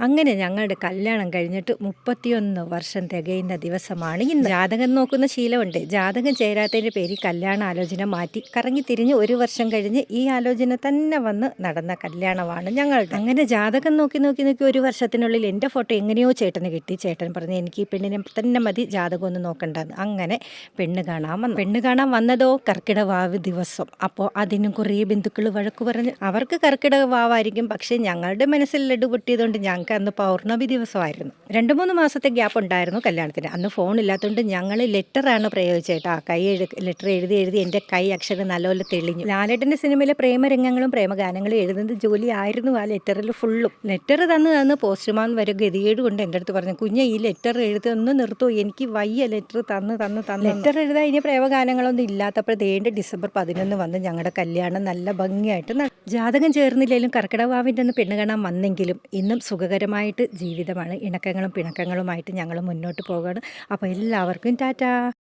അങ്ങനെ ഞങ്ങളുടെ കല്യാണം കഴിഞ്ഞിട്ട് മുപ്പത്തിയൊന്ന് വർഷം തികയുന്ന ദിവസമാണ് ഇന്ന്. ജാതകം നോക്കുന്ന ശീലമുണ്ട്. ജാതകം ചേരാത്തതിന്റെ പേരിൽ കല്യാണ ആലോചന മാറ്റി കറങ്ങി തിരിഞ്ഞ് ഒരു വർഷം കഴിഞ്ഞ് ഈ ആലോചന തന്നെ വന്ന് നടന്ന കല്യാണമാണ് ഞങ്ങളുടെ. അങ്ങനെ ജാതകം നോക്കി നോക്കി നോക്കി ഒരു വർഷത്തിനുള്ളിൽ എന്റെ ഫോട്ടോ എങ്ങനെയോ ചേട്ടന് കിട്ടി. ചേട്ടൻ പറഞ്ഞു എനിക്ക് ഈ പെണ്ണിനെ തന്നെ മതി ജാതകം ഒന്ന് നോക്കണ്ടെന്ന്. അങ്ങനെ പെണ്ണ് കാണാൻ വന്നു. പെണ്ണ് കാണാൻ വന്നതോ കർക്കിടവാവ് ദിവസം. അപ്പോൾ അതിനും കുറേ ബന്ധുക്കൾ വഴക്ക് പറഞ്ഞ്. അവർക്ക് കർക്കിടക വാവായിരിക്കും പക്ഷേ ഞങ്ങളുടെ മനസ്സിൽ ലഡു പൊട്ടിയതുകൊണ്ട് ഞങ്ങൾക്ക് അന്ന് പൗർണമി ദിവസമായിരുന്നു. രണ്ട് മൂന്ന് മാസത്തെ ഗ്യാപ്പ് ഉണ്ടായിരുന്നു കല്യാണത്തിന്. അന്ന് ഫോൺ ഇല്ലാത്തതുകൊണ്ട് ഞങ്ങൾ ലെറ്ററാണ് പ്രയോഗിച്ചേട്ടാ. കൈ എഴു ലെറ്റർ എഴുതി എഴുതി എന്റെ കൈ അക്ഷരം നല്ലപോലെ തെളിഞ്ഞു. ലാലേട്ടന്റെ സിനിമയിലെ പ്രേമരംഗങ്ങളും പ്രേമഗാനങ്ങളും എഴുതുന്നത് ജോലി ആയിരുന്നു ആ ലെറ്ററിൽ ഫുള്ളും ലെറ്റർ തന്നു തന്ന് പോസ്റ്റ്മാൻ വരെ ഗതികേട് കൊണ്ട് എന്റെ അടുത്ത് പറഞ്ഞു കുഞ്ഞെ ഈ ലെറ്റർ എഴുതി ഒന്ന് നിർത്തൂ. എനിക്ക് വയ്യ ലെറ്റർ തന്ന് തന്ന് തന്ന് ലെറ്റർ എഴുതാൻ ഇനി പ്രേമഗാനങ്ങളൊന്നും ഇല്ലാത്തപ്പോൾ ദേണ്ട് ഡിസംബർ പതിനൊന്ന് വന്ന് ഞങ്ങളുടെ കല്യാണം നല്ല ഭംഗിയായിട്ട് ജാതകം ചേർന്നില്ലെങ്കിലും കർക്കിടവാവിന്റെ ഒന്ന് പെണ്ണ് കാണാൻ വന്നെങ്കിലും ഇന്നും സുഖകരമായിട്ട് ജീവിതമാണ്. ഇണക്കങ്ങളും പിണക്കങ്ങളുമായിട്ട് ഞങ്ങൾ മുന്നോട്ട് പോവുകയാണ്. അപ്പോൾ എല്ലാവർക്കും ടാറ്റാ.